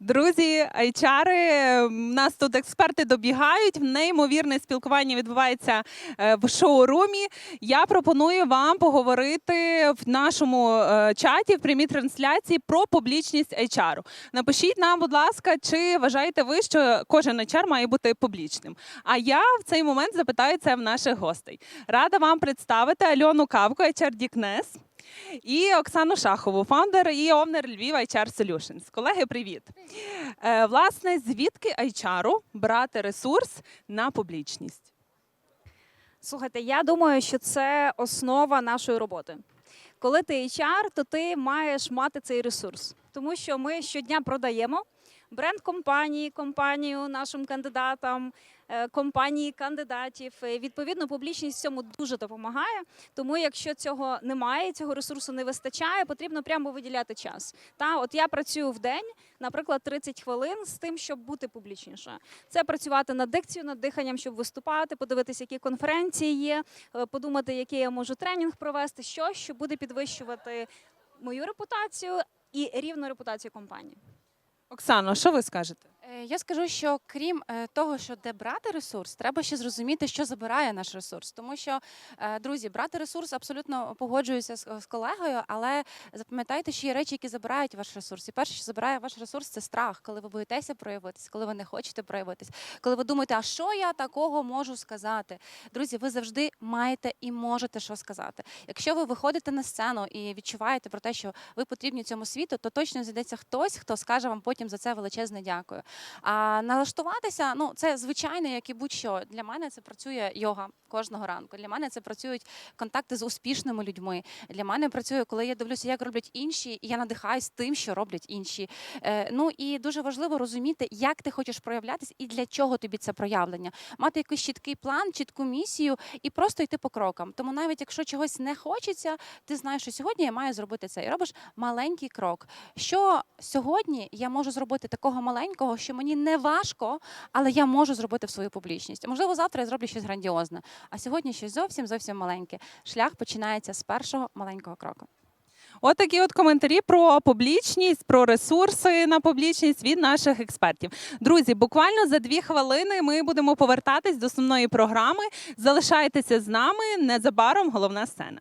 Друзі, айчари, нас тут експерти добігають. Неймовірне спілкування відбувається е, в шоурумі. Я пропоную вам поговорити в нашому е, чаті в прямій трансляції про публічність HR. Напишіть нам, будь ласка, чи вважаєте ви, що кожен HR має бути публічним? А я в цей момент запитаю це в наших гостей. Рада вам представити Альону Кавку, HR Дікнес. І Оксану Шахову, фаундер і овнер Львів HR Solutions. Колеги, привіт. Е, власне, звідки HR брати ресурс на публічність? Слухайте, я думаю, що це основа нашої роботи. Коли ти HR, то ти маєш мати цей ресурс, тому що ми щодня продаємо бренд компанії, компанію нашим кандидатам, е, компанії кандидатів. Відповідно, публічність цьому дуже допомагає. Тому, якщо цього немає, цього ресурсу не вистачає, потрібно прямо виділяти час. Та от я працюю в день, наприклад, 30 хвилин з тим, щоб бути публічніше. Це працювати над дикцією, над диханням, щоб виступати, подивитися, які конференції є, е, подумати, який я можу тренінг провести, що, що буде підвищувати мою репутацію і рівну репутацію компанії. Оксано, що ви скажете? Е, Я скажу, що крім е, того, що де брати ресурс, треба ще зрозуміти, що забирає наш ресурс. Тому що, е, друзі, брати ресурс абсолютно погоджуюся з, колегою, але запам'ятайте, що є речі, які забирають ваш ресурс. І перше, що забирає ваш ресурс, це страх, коли ви боїтеся проявитись, коли ви не хочете проявитись, коли ви думаєте, а що я такого можу сказати? Друзі, ви завжди маєте і можете що сказати. Якщо ви виходите на сцену і відчуваєте про те, що ви потрібні цьому світу, то точно знайдеться хтось, хто скаже вам потім за це величезне дякую. А налаштуватися, ну це звичайно, як і будь-що. Для мене це працює йога кожного ранку. Для мене це працюють контакти з успішними людьми. Для мене працює, коли я дивлюся, як роблять інші, і я надихаюсь тим, що роблять інші. Е, ну і дуже важливо розуміти, як ти хочеш проявлятись і для чого тобі це проявлення. Мати якийсь чіткий план, чітку місію і просто йти по крокам. Тому навіть якщо чогось не хочеться, ти знаєш, що сьогодні я маю зробити це. І робиш маленький крок. Що сьогодні я можу зробити такого маленького, що мені не важко, але я можу зробити в свою публічність. Можливо, завтра я зроблю щось грандіозне, а сьогодні щось зовсім зовсім маленьке. Шлях починається з першого маленького кроку. От такі от коментарі про публічність, про ресурси на публічність від наших експертів. Друзі, буквально за дві хвилини ми будемо повертатись до основної програми. Залишайтеся з нами незабаром. Головна сцена.